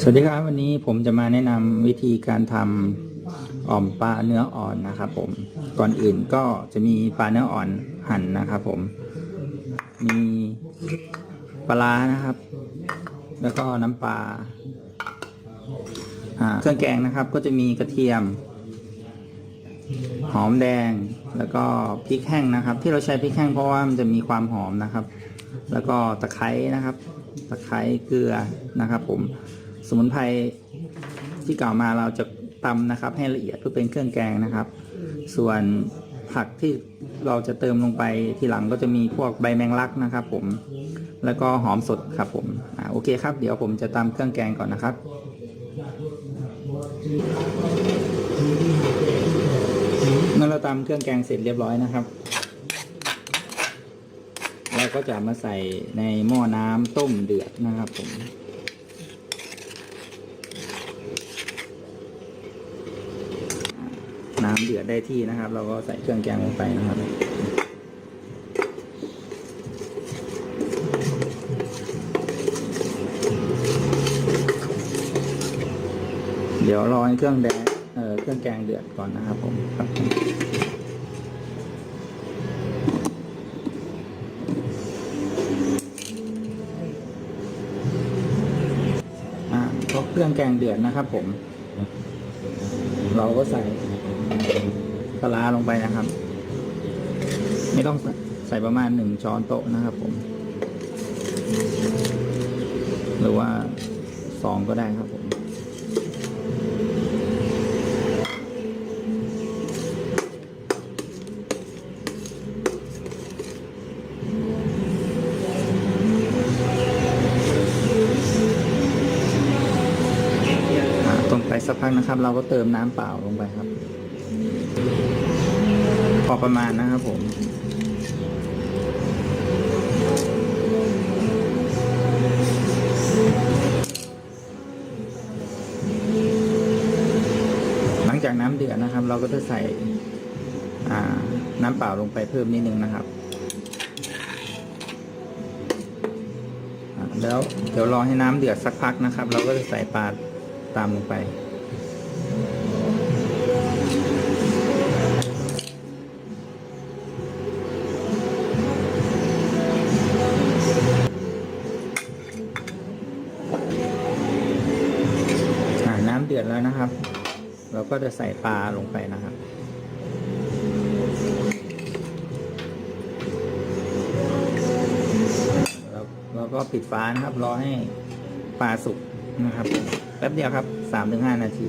สวัสดีครับวันนี้ผมจะมาแนะนำวิธีการทำอ่อมปลาเนื้ออ่อนนะครับผมก่อนอื่นก็จะมีปลาเนื้ออ่อนหั่นนะครับผม มีปลานะครับ แล้วก็น้ำปลาเครื่องแกงนะครับ ก็จะมีกระเทียม หอมแดงแล้วก็พริกแห้งนะครับ ที่เราใช้พริกแห้งเพราะว่ามันจะมีความหอมนะครับ แล้วก็ตะไคร้นะครับ ตะไคร้เกลือนะครับผมสมุนไพรที่กล่าวมาเราจะตำนะครับ ให้ละเอียดเพื่อเป็นเครื่องแกงนะครับ ส่วนผักที่เราจะเติมลงไปทีหลังก็จะมีพวกใบแมงลักนะครับ ผมแล้วก็หอมสดครับผมอ่าโอเคครับ เดี๋ยวผมจะตำเครื่องแกงก่อนนะครับเมื่อเราตำเครื่องแกงเสร็จเรียบร้อยนะครับ เราก็จะมาใส่ในหม้อน้ำต้มเดือดนะครับผมน้ำเดือดได้ที่นะครับ เราก็ใส่เครื่องแกงลงไปนะครับเดี๋ยวรอให้เครื่องแดงเอ่อเครื่องแกงเดือดก่อนนะครับผมครับ อ่าพอ เครื่องแกงเดือดนะครับ ผม เราก็ใส่ปลาร้าลงไปนะครับ ไม่ต้องใส่ใส่ประมาณหนึ่งช้อนโต๊ะนะครับ ผม หรือว่าสองก็ได้ครับผม สักพักนะครับ เราก็เติมน้ำเปล่าลงไปครับ พอประมาณนะครับผมหลังจากน้ำเดือดนะครับ เราก็จะใส่น้ำเปล่าลงไปเพิ่มนิดนึงนะครับ แล้วเดี๋ยวรอให้น้ำเดือดสักพักนะครับ เราก็จะใส่ปลาตามลงไป เราก็จะใส่ปลาลงไปนะครับแล้วเราก็ปิดฝานะครับ รอให้ปลาสุกนะครับ แป๊บเดียวครับสามถึงห้านาที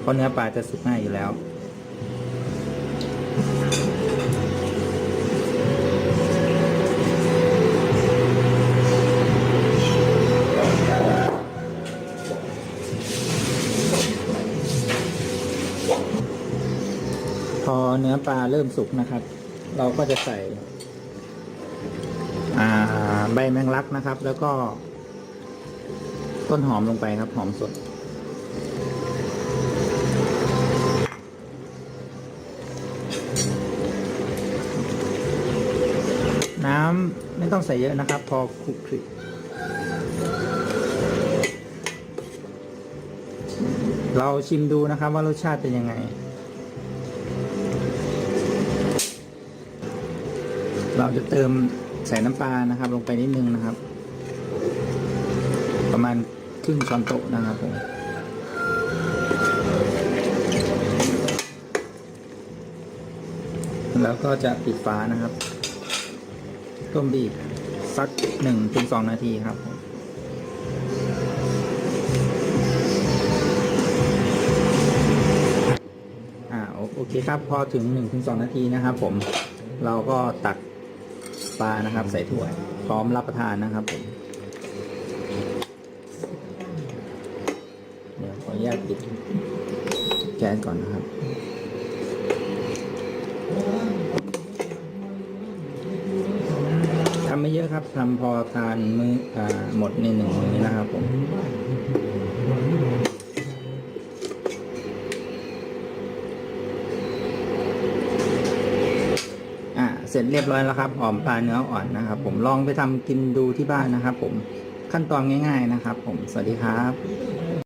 เพราะเนื้อปลาจะสุกง่ายอยู่แล้ว พอเนื้อปลาเริ่มสุกนะครับ เราก็จะใส่ใบแมงลักนะครับ แล้วก็ ต้นหอมลงไปครับ หอมสด น้ำไม่ต้องใส่เยอะนะครับ พอคลุกคลิกเราชิมดูนะครับว่ารสชาติเป็นยังไง เราจะเติมใส่น้ำปลานะครับ ลงไปนิดนึงนะครับ ประมาณครึ่งช้อนโต๊ะนะครับผมแล้วก็จะปิดฝานะครับ ต้มบีบสักหนึ่งถึงสองนาทีครับอ่าโอโอเคครับ พอถึงหนึ่งถึงสองนาทีนะครับผม เราก็ตัก ปลานะครับ ใส่ถ้วยพร้อมรับประทานนะครับผมเดี๋ยวขออนุญาตปิดแก๊สก่อนนะครับทำไม่เยอะครับทำพอทานมืออหมดในหนึ่งมื้อนะครับผม อ่า เสร็จเรียบร้อยแล้วครับอ่อมปลาเนื้ออ่อนนะครับ ผมลองไปทำกินดูที่บ้านนะครับ ผมขั้นตอนง่าย ๆนะครับ ผมสวัสดีครับ